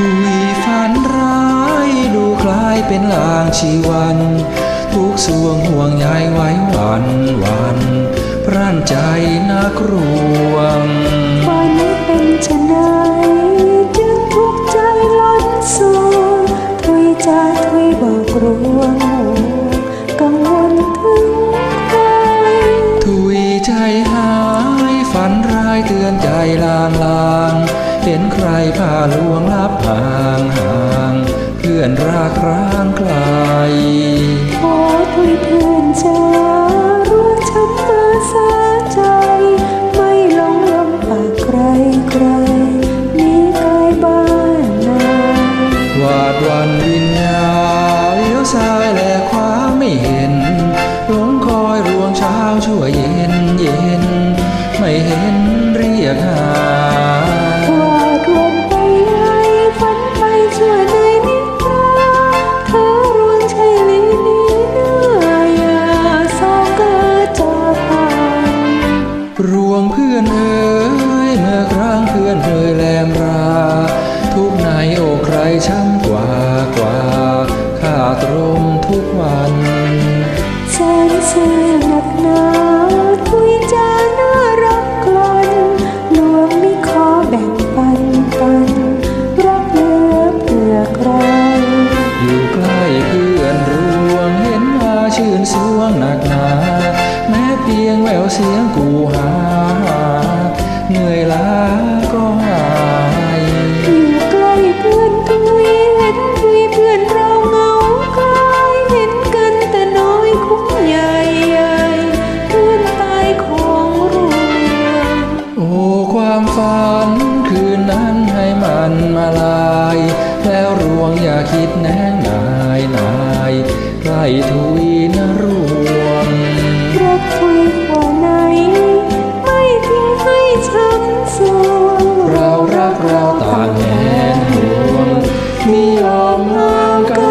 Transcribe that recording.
คุยฝันร้ายดูคล้ายเป็นลางชีวัน ทุกสวงห่วงยายไว้วันวันพร่านใจนักรวงวันเป็นชะนายจึงทุกใจล้นสูงทุยจาทุยบอกรวงกังวลถึงใครทุยใจหายฝันร้ายเตือนใจลางลาง ห็นใครพาลวงลับห่างห่างเพื่อนรักร้างไกลขอถุยเพื่อนจ้ารู้ช้ำมาสาใจ ไม่หลงลมปากใครใครนี้กายบ้านนาวาดวันวิญญาเลี้ยวซ้ายและขวาไม่เห็นหลงคอยรวงเช้าชั่วเย็นเย็น ไม่เห็นเรียกหา เพื่อนเอ๋ยเมื่อครั้งเพื่อนเอ่ยแลมรา ทุกในอกใครช้ำกว่ากว่าข้าตรมทุกวันแสนเสื่อหนักหนาทุยจาน่ารักกลอนลวงไม่ขอแบ่งปันปันรักเหลือเผื่อใครอยู่ใกล้เพื่อนรวงเห็นมาชื่นสวงหนักหนา แม้เพียงแววเสียงกูหา เหนื่อยล้าก็หายอยู่ใกล้เพื่อนทุยเห็นทุยเพื่อนเราเงาคลายเห็นกันแต่น้อยคุ้มใหญ่ใหญ่เพื่อนตายของรวงโอ้ความฝันคืนนั้นให้มันมาลาย แล้วรวงอย่าคิดแน่งนายนายใกล้ทุย 不